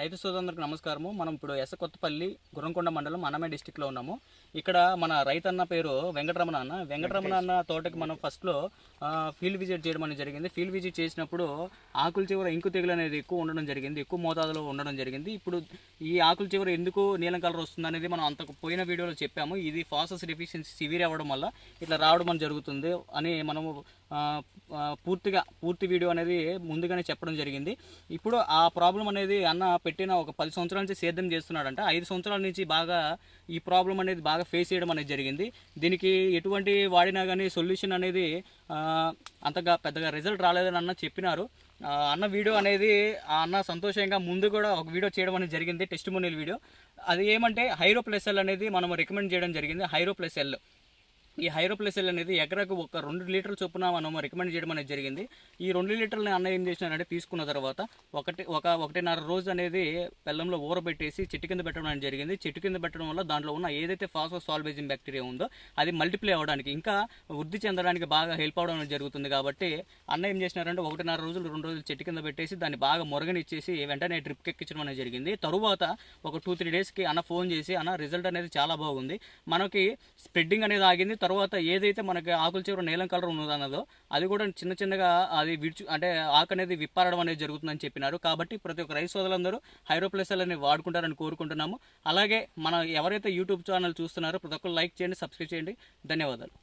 రైతు సోదరులకు నమస్కారము. మనం ఇప్పుడు ఎస్ కొత్తపల్లి గుర్రంకొండ మండలం అన్నమయ్య డిస్టిక్లో ఉన్నాము. ఇక్కడ మన రైతన్న పేరు వెంకటరమణ అన్న. వెంకటరమణ అన్న తోటకి మనం ఫస్ట్లో ఫీల్డ్ విజిట్ చేయడం అనేది జరిగింది. ఫీల్డ్ విజిట్ చేసినప్పుడు ఆకుల చివర ఇంకు తెగులు అనేది ఎక్కువ ఉండడం జరిగింది. ఎక్కువ మోతాదులో ఉండడం జరిగింది. ఇప్పుడు ఈ ఆకుల చివర ఎందుకు నీలం కలర్ వస్తుంది అనేది మనం అంతకు పోయిన వీడియోలో చెప్పాము. ఇది ఫాసస్ డెఫిషియన్సీ సివియర్ అవ్వడం వల్ల ఇట్లా రావడం అని జరుగుతుంది అని మనము పూర్తిగా పూర్తి వీడియో అనేది ముందుగానే చెప్పడం జరిగింది. ఇప్పుడు ఆ ప్రాబ్లం అనేది అన్న పెట్టిన ఒక పది సంవత్సరాల నుంచి సేద్యం చేస్తున్నాడంట. ఐదు సంవత్సరాల నుంచి బాగా ఈ ప్రాబ్లం అనేది బాగా ఫేస్ చేయడం అనేది జరిగింది. దీనికి ఎటువంటి వాడినా కానీ సొల్యూషన్ అనేది అంతగా పెద్దగా రిజల్ట్ రాలేదని అన్న చెప్పినారు. అన్న వీడియో అనేది అన్న సంతోషంగా ముందు కూడా ఒక వీడియో చేయడం అనేది జరిగింది టెస్ట్ వీడియో. అది ఏమంటే హైరో ప్లస్ ఎల్ అనేది మనం రికమెండ్ చేయడం జరిగింది హైరో ప్లస్ ఎల్ ఈ హైరోప్లసెల్ అనేది ఎకరాకు ఒక రెండు లీటర్ల చొప్పున మనం రికమెండ్ చేయడం అనేది జరిగింది. ఈ రెండు లీటర్లని అన్న ఏం చేసినారంటే తీసుకున్న తర్వాత ఒకటి ఒక ఒకటిన్నర రోజు అనేది బెల్లంలో ఊరబెట్టేసి చెట్టు కింద పెట్టడం అనేది జరిగింది. చెట్టు కింద పెట్టడం వల్ల దాంట్లో ఉన్న ఏదైతే ఫాస్ఫో సాల్వేజింగ్ బ్యాక్టీరియా ఉందో అది మల్టిప్లై అవ్వడానికి ఇంకా వృద్ధి చెందడానికి బాగా హెల్ప్ అవడం అనేది జరుగుతుంది కాబట్టి అన్న ఏం చేసినారంటే ఒకటిన్నర రోజులు రెండు రోజులు చెట్టు కింద పెట్టేసి దాన్ని బాగా మురగనిచ్చేసి వెంటనే డ్రిప్ ఎక్కించడం అనేది జరిగింది. తరువాత ఒక టూ త్రీ డేస్కి అన్న ఫోన్ చేసి అన్న రిజల్ట్ అనేది చాలా బాగుంది. మనకి స్ప్రెడ్డింగ్ అనేది ఆగింది తర్వాత ఏదైతే మనకి ఆకుల చివర నీలం కలర్ ఉన్నదన్నదో అది కూడా చిన్న చిన్నగా అది విడిచు అంటే ఆకు అనేది విప్పారడం అనేది జరుగుతుందని చెప్పినారు. కాబట్టి ప్రతి ఒక్క రైతు సోదరులందరూ హైరోప్లెసల్ అనేవి వాడుకుంటారని కోరుకుంటున్నాము. అలాగే మన ఎవరైతే యూట్యూబ్ ఛానల్ చూస్తున్నారో ప్రతి ఒక్కరు లైక్ చేయండి సబ్స్క్రైబ్ చేయండి. ధన్యవాదాలు.